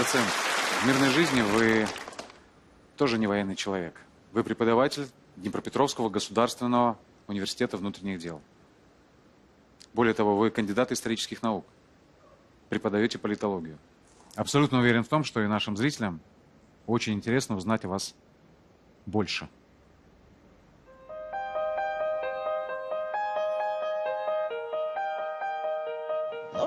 Доцент, в мирной жизни вы тоже не военный человек. Вы преподаватель Днепропетровского государственного университета внутренних дел. Более того, вы кандидат исторических наук. Преподаете политологию. Абсолютно уверен в том, что и нашим зрителям очень интересно узнать о вас больше.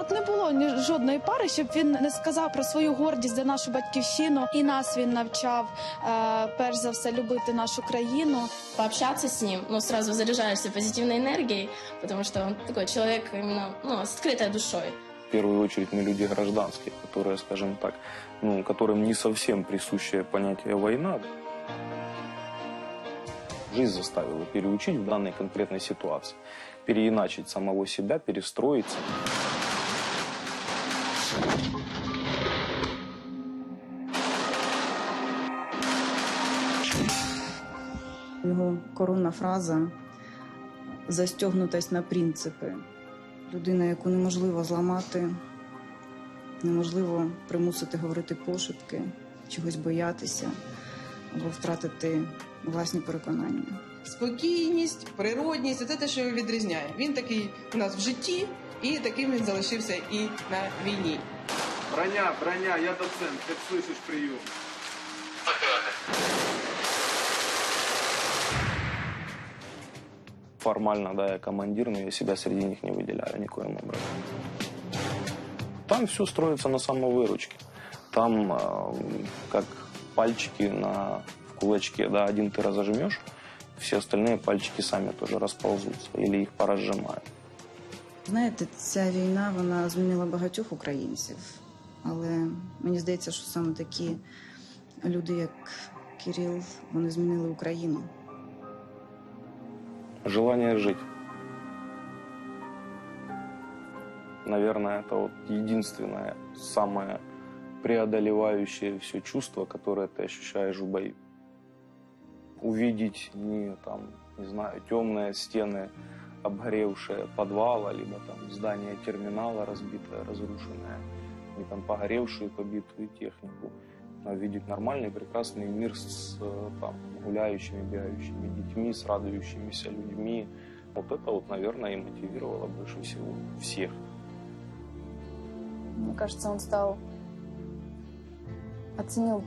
От не було ні жодної пари, щоб він не сказав про свою гордість за нашу батьківщину. І нас він навчав е, перш за все любити нашу країну. пообщаться с ним, ну, сразу заряжаешься позитивной энергией, потому что он такой человек именно, ну, с открытой душой. В первую очередь мы люди гражданские, которые, скажем так, ну, которым не совсем присуще понятие война. Жизнь заставила переучить в данной конкретной ситуации, переиначить самого себя, перестроиться. Його коронна фраза застягнутась на принципи. Людина, яку неможливо зламати, неможливо примусити говорити пошепки, чогось боятися або втратити власні переконання. Спокійність, природність це те, що його відрізняє. Він такий у нас в житті, і таким він залишився і на війні. Броня, броня, я доцент, как слышишь прием. Формально, да, я командир, но я себя среди них не выделяю никоим образом. Там все строится на самовыручке. Там э, как пальчики на в кулачке, да, один ты разожмешь, все остальные пальчики сами тоже расползутся или их поразжимают. Знаєте, ця війна вона змінила багатьох українців, але мені здається, що саме такі люди, як Кирил, вони змінили Україну. Желание жить. Наверное, это вот единственное, самое преодолевающее все чувство, которое ты ощущаешь в бою. Увидеть не там, не знаю, темные стены обгоревшие подвала, либо там здание терминала разбитое, разрушенное, не там погоревшую, побитую технику, а увидеть нормальный, прекрасный мир с э, там, гуляющими, бегающими детьми, с радующимися людьми. Вот это вот, наверное, и мотивировало больше всего всех. Мне кажется, он стал... Оценил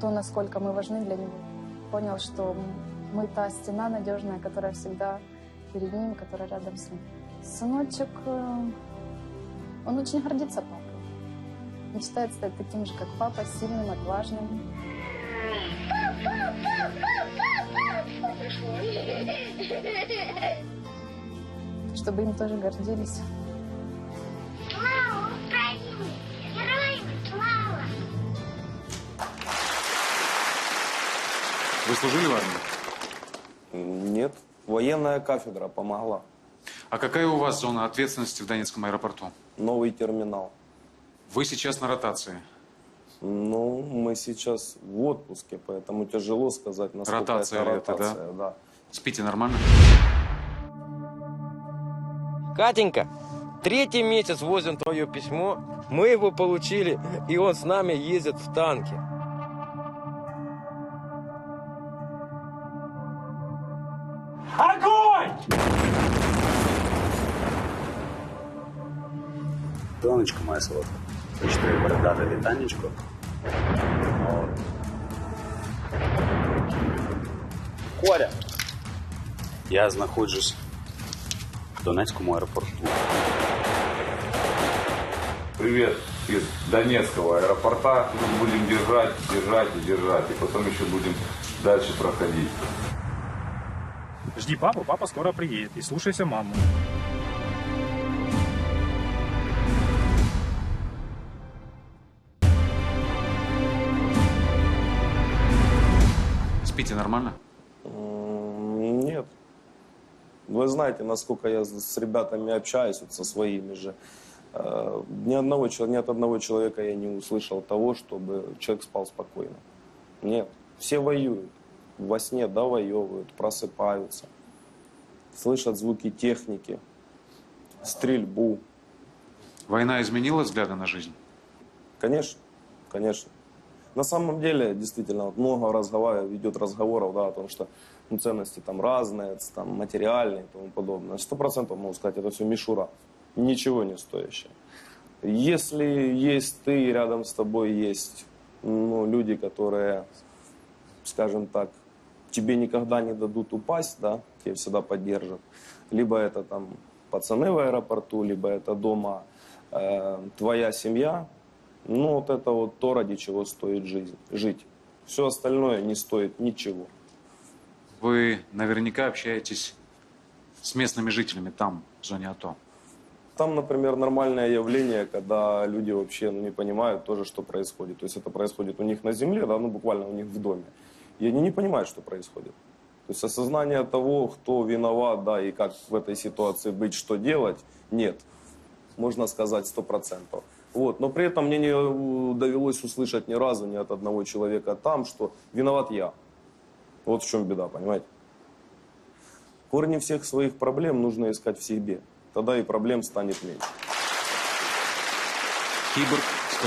то, насколько мы важны для него. Понял, что мы та стена надежная, которая всегда перед ним, которая рядом с ним. Сыночек, э, он очень гордится папой. Мечтает стать таким же, как папа, сильным, отважным. Чтобы им тоже гордились. Вы служили в армии? Нет, военная кафедра помогла. А какая у вас зона ответственности в Донецком аэропорту? Новый терминал. Вы сейчас на ротации. Ну, мы сейчас в отпуске, поэтому тяжело сказать, насколько Ротация это ли это, да? ротация. да? Спите нормально? Катенька, третий месяц возим твое письмо, мы его получили, и он с нами ездит в танке. Донечко моя солодка. Хочу тобі передати вітанечко. От. Коля! Я знаходжусь в Донецькому аеропорту. Привет из Донецкого аэропорта. Мы будем держать, держать и держать. И потом еще будем дальше проходить. Жди папу, папа скоро приедет. И слушайся маму. Спите нормально? Нет. Вы знаете, насколько я с ребятами общаюсь, вот со своими же. Э, Ни, одного, ни от одного человека я не услышал того, чтобы человек спал спокойно. Нет. Все воюют. Во сне довоевывают, просыпаются. Слышат звуки техники, стрельбу. Война изменила взгляды на жизнь? Конечно. конечно. На самом деле, действительно, вот много разговора, идет разговоров, да, о том, что ну, ценности там разные, там, материальные и тому подобное. Сто процентов могу сказать, это все мишура, ничего не стоящее. Если есть ты, рядом с тобой есть ну, люди, которые, скажем так, тебе никогда не дадут упасть, да, тебя всегда поддержат. Либо это там пацаны в аэропорту, либо это дома э, твоя семья. Ну, вот это вот то, ради чего стоит жизнь, жить. Все остальное не стоит ничего. Вы наверняка общаетесь с местными жителями там, в зоне АТО. Там, например, нормальное явление, когда люди вообще ну, не понимают тоже, что происходит. То есть это происходит у них на земле, да, ну буквально у них в доме. И они не понимают, что происходит. То есть осознание того, кто виноват, да, и как в этой ситуации быть, что делать, нет. Можно сказать сто процентов. Вот. Но при этом мне не э, довелось услышать ни разу ни от одного человека там, что виноват я. Вот в чем беда, понимаете? Корни всех своих проблем нужно искать в себе. Тогда и проблем станет меньше. Киборг